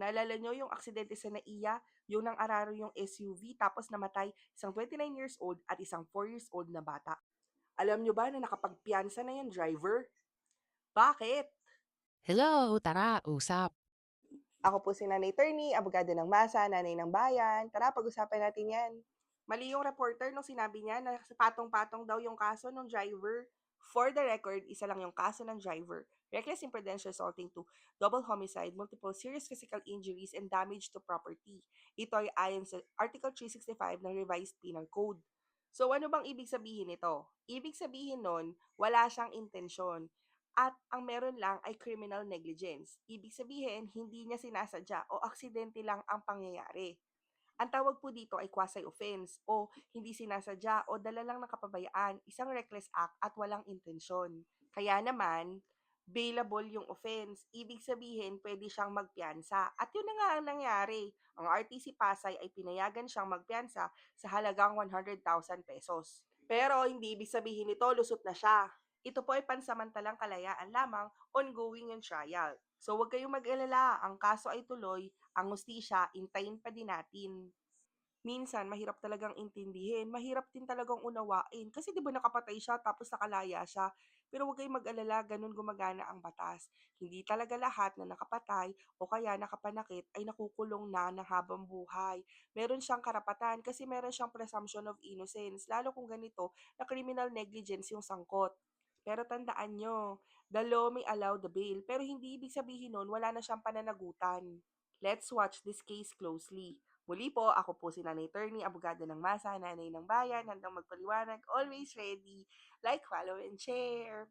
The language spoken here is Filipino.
Naalala niyo yung aksidente sa NAIA, yung nang-araro yung SUV tapos namatay isang 29 years old at isang 4 years old na bata. Alam niyo ba na nakapagpiyansa na yung driver? Bakit? Hello, tara, usap. Ako po si Nanay Turney, abogado ng masa, nanay ng bayan. Tara, pag-usapan natin yan. Mali yung reporter nung sinabi niya na patong-patong daw yung kaso ng driver. For the record, isa lang yung kaso ng driver. Reckless imprudential assaulting to double homicide, multiple serious physical injuries, and damage to property. Ito ay ayon sa Article 365 ng Revised Penal Code. So ano bang ibig sabihin nito? Ibig sabihin nun, wala siyang intensyon. At ang meron lang ay criminal negligence. Ibig sabihin, hindi niya sinasadya o aksidente lang ang pangyayari. Ang tawag po dito ay quasi-offense o hindi sinasadya o dala lang ng kapabayaan, isang reckless act at walang intensyon. Kaya naman, bailable yung offense. Ibig sabihin, pwede siyang magpiyansa. At yun na nga ang nangyari. Ang RTC Pasay ay pinayagan siyang magpiyansa sa halagang 100,000 pesos. Pero hindi ibig sabihin nito lusot na siya. Ito po ay pansamantalang kalayaan lamang, ongoing yung trial. So huwag kayong mag-alala, ang kaso ay tuloy, ang hustisya, intayin pa din natin. Minsan, mahirap talagang intindihin, mahirap din talagang unawain. Kasi di ba nakapatay siya tapos nakalaya siya. Pero huwag kayong mag-alala, ganun gumagana ang batas. Hindi talaga lahat na nakapatay o kaya nakapanakit ay nakukulong na ng habang buhay. Meron siyang karapatan kasi meron siyang presumption of innocence. Lalo kung ganito, na criminal negligence yung sangkot. Pero tandaan nyo, the law may allow the bail, pero hindi ibig sabihin nun wala na siyang pananagutan. Let's watch this case closely. Muli po, ako po si Nanay Turney, abogado ng masa, nanay ng bayan, handang magpaliwanag, always ready. Like, follow, and share.